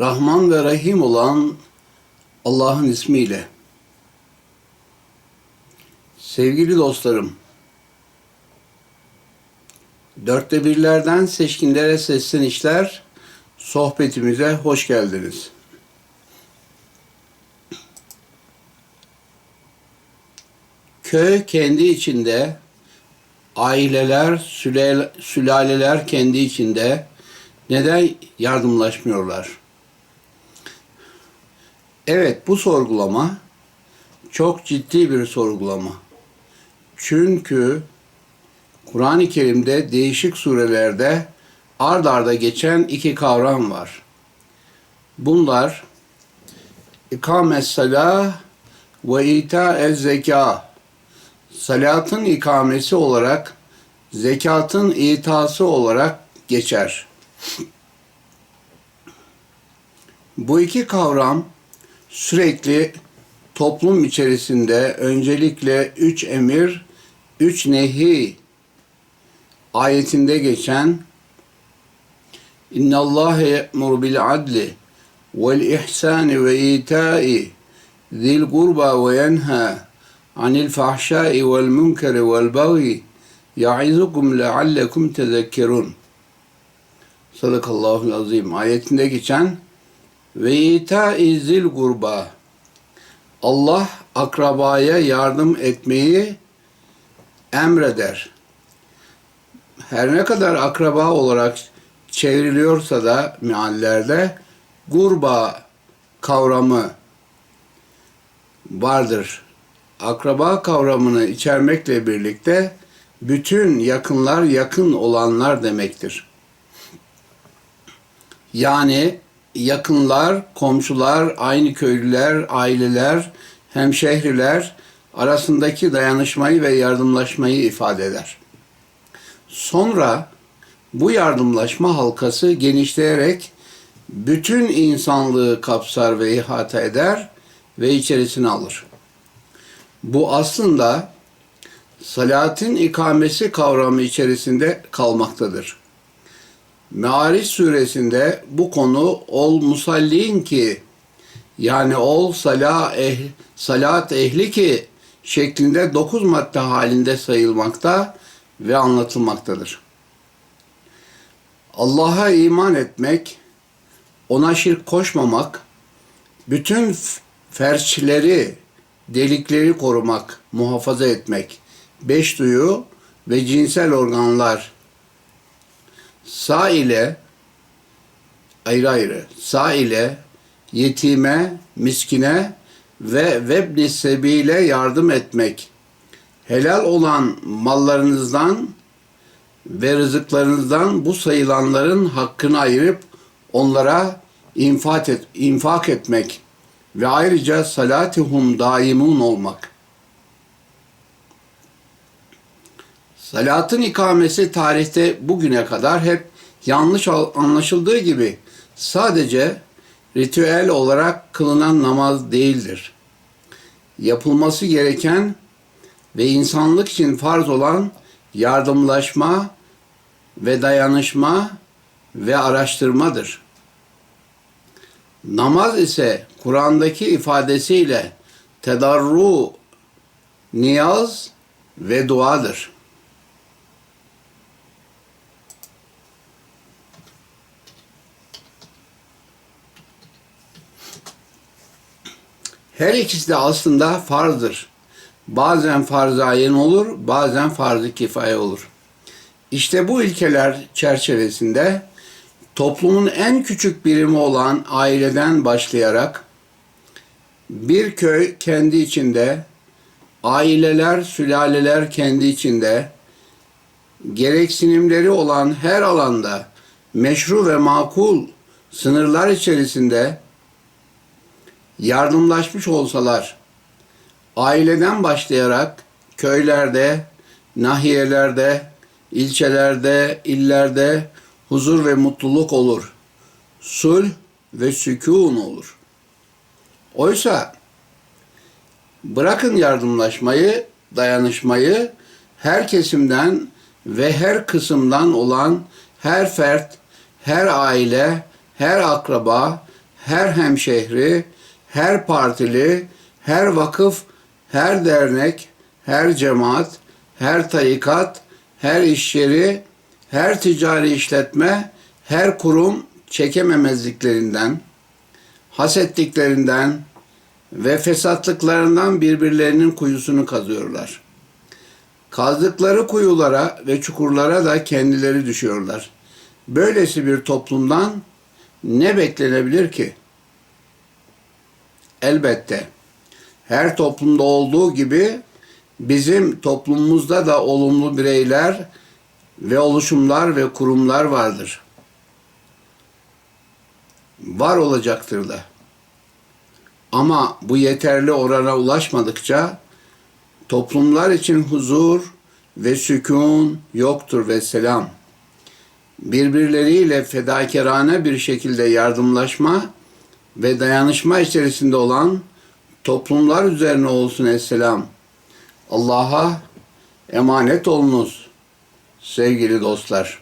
Rahman ve Rahim olan Allah'ın ismiyle. Sevgili dostlarım, dörtte birlerden seçkinlere seslenişler sohbetimize hoş geldiniz. Köy kendi içinde, aileler, süle- sülaleler kendi içinde neden yardımlaşmıyorlar? Evet bu sorgulama çok ciddi bir sorgulama. Çünkü Kur'an-ı Kerim'de değişik surelerde ard arda geçen iki kavram var. Bunlar ikamet salah ve ita ez zeka. Salatın ikamesi olarak zekatın itası olarak geçer. Bu iki kavram sürekli toplum içerisinde öncelikle üç emir, üç nehi ayetinde geçen İnna Allah ye'mur bil adli vel ihsani ve ita'i zil kurba ve yenha anil fahşai vel münkeri vel bagi ya'izukum leallekum tezekkerun. Sadakallahu azim. Ayetinde geçen ve ita'i zil kurba Allah akrabaya yardım etmeyi emreder. Her ne kadar akraba olarak çevriliyorsa da meallerde gurba kavramı vardır. Akraba kavramını içermekle birlikte bütün yakınlar yakın olanlar demektir. Yani yakınlar, komşular, aynı köylüler, aileler, hemşehriler arasındaki dayanışmayı ve yardımlaşmayı ifade eder. Sonra bu yardımlaşma halkası genişleyerek bütün insanlığı kapsar ve ihata eder ve içerisine alır. Bu aslında salatin ikamesi kavramı içerisinde kalmaktadır. Meariç suresinde bu konu ol musallin ki yani ol sala eh, salat ehli ki şeklinde dokuz madde halinde sayılmakta ve anlatılmaktadır. Allah'a iman etmek, ona şirk koşmamak, bütün ferçleri, delikleri korumak, muhafaza etmek, beş duyu ve cinsel organlar sağ ile ayrı ayrı sağ ile yetime, miskine ve vebni sebiyle yardım etmek. Helal olan mallarınızdan ve rızıklarınızdan bu sayılanların hakkını ayırıp onlara infak, et, infak etmek ve ayrıca salatihum daimun olmak. Salatın ikamesi tarihte bugüne kadar hep yanlış anlaşıldığı gibi sadece ritüel olarak kılınan namaz değildir. Yapılması gereken ve insanlık için farz olan yardımlaşma ve dayanışma ve araştırmadır. Namaz ise Kur'an'daki ifadesiyle tedarru, niyaz ve duadır. Her ikisi de aslında farzdır. Bazen farz-ı ayin olur, bazen farz-ı kifaye olur. İşte bu ilkeler çerçevesinde toplumun en küçük birimi olan aileden başlayarak bir köy kendi içinde, aileler, sülaleler kendi içinde, gereksinimleri olan her alanda meşru ve makul sınırlar içerisinde yardımlaşmış olsalar, aileden başlayarak köylerde, nahiyelerde, ilçelerde, illerde huzur ve mutluluk olur. Sulh ve sükun olur. Oysa bırakın yardımlaşmayı, dayanışmayı her kesimden ve her kısımdan olan her fert, her aile, her akraba, her hemşehri, her partili, her vakıf, her dernek, her cemaat, her tarikat, her iş yeri, her ticari işletme, her kurum çekememezliklerinden, hasetliklerinden ve fesatlıklarından birbirlerinin kuyusunu kazıyorlar. Kazdıkları kuyulara ve çukurlara da kendileri düşüyorlar. Böylesi bir toplumdan ne beklenebilir ki? Elbette her toplumda olduğu gibi bizim toplumumuzda da olumlu bireyler ve oluşumlar ve kurumlar vardır. Var olacaktır da. Ama bu yeterli orana ulaşmadıkça toplumlar için huzur ve sükun yoktur ve selam. Birbirleriyle fedakarane bir şekilde yardımlaşma ve dayanışma içerisinde olan toplumlar üzerine olsun esselam. Allah'a emanet olunuz sevgili dostlar.